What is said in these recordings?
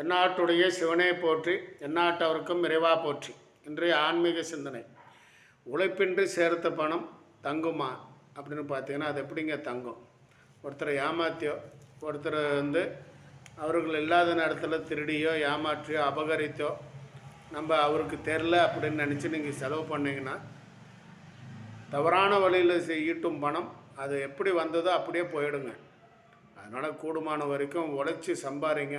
தென்னாட்டுடைய சிவனை போற்றி எந்நாட்டவருக்கும் இறைவா போற்றி. இன்றைய ஆன்மீக சிந்தனை. உழைப்பின்றி சேர்த்த பணம் தங்குமா? அப்படின்னு பார்த்தீங்கன்னா அது எப்படிங்க தங்கும்? ஒருத்தரை ஏமாத்தியோ ஒருத்தர் வந்து அவர்கள் இல்லாத நேரத்தில் திருடியோ ஏமாற்றியோ அபகரித்தோ நம்ம அவருக்கு தெரில அப்படின்னு நினச்சி நீங்கள் செலவு பண்ணிங்கன்னா தவறான வழியில் ஈட்டும் பணம் அது எப்படி வந்ததோ அப்படியே போயிடுங்க. அதனால் கூடுமான வரைக்கும் உழைச்சி சம்பாதிங்க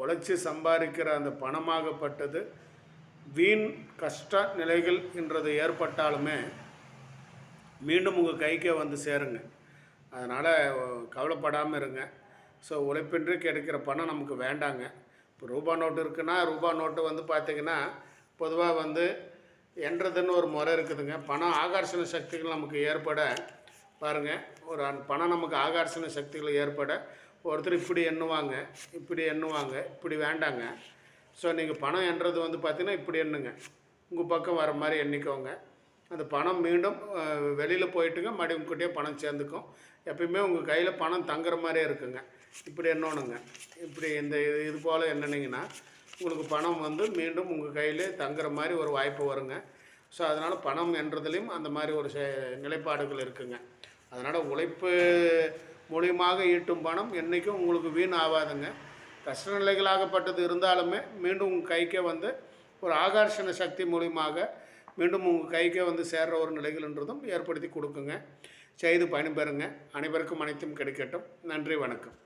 உழைச்சி சம்பாதிக்கிற அந்த பணமாகப்பட்டது வீண் கஷ்ட நிலைகள் என்றது ஏற்பட்டாலுமே மீண்டும் உங்கள் கைக்கே வந்து சேருங்க. அதனால் கவலைப்படாமல் இருங்க. ஸோ உழைப்பின்றி கிடைக்கிற பணம் நமக்கு வேண்டாங்க. இப்போ ரூபா நோட்டு இருக்குன்னா ரூபா நோட்டு வந்து பார்த்திங்கன்னா பொதுவாக வந்து என்றதுன்னு ஒரு முறை இருக்குதுங்க. பணம் ஆகர்ஷண சக்திகள் நமக்கு ஏற்பட பாருங்கள் ஒரு பணம் நமக்கு ஆகர்ஷண சக்திகள் ஏற்பட ஒருத்தர் இப்படி எண்ணுவாங்க இப்படி எண்ணுவாங்க இப்படி வேண்டாங்க. ஸோ நீங்கள் பணம் என்றது வந்து பார்த்தீங்கன்னா இப்படி எண்ணுங்க. உங்கள் பக்கம் வர மாதிரி எண்ணிக்கோங்க. அந்த பணம் மீண்டும் வெளியில் போயிட்டுங்க மறுபடியும் உங்ககிட்டயே பணம் சேர்ந்துக்கும். எப்பயுமே உங்கள் கையில் பணம் தங்குற மாதிரியே இருக்குங்க. இப்படி எண்ணணுங்க. இப்படி இந்த இது இது போல் எண்ணினீங்கன்னா உங்களுக்கு பணம் வந்து மீண்டும் உங்கள் கையிலே தங்குற மாதிரி ஒரு வாய்ப்பு வருங்க. ஸோ அதனால் பணம் என்றதுலேயும் அந்த மாதிரி ஒரு நிலைப்பாடுகள் இருக்குங்க. அதனால் உழைப்பு மூலியமாக ஈட்டும் பணம் என்றைக்கும் உங்களுக்கு வீண் ஆகாதுங்க. கஷ்ட நிலைகளாகப்பட்டது இருந்தாலுமே மீண்டும் உங்கள் கைக்கே வந்து ஒரு ஆகர்ஷண சக்தி மூலியமாக மீண்டும் உங்கள் கைக்கே வந்து சேர்ற ஒரு நிலைகள்ன்றதும் ஏற்படுத்தி கொடுக்குங்க. செய்து பயன்பெறுங்க. அனைவருக்கும் அனைத்தும் கிடைக்கட்டும். நன்றி வணக்கம்.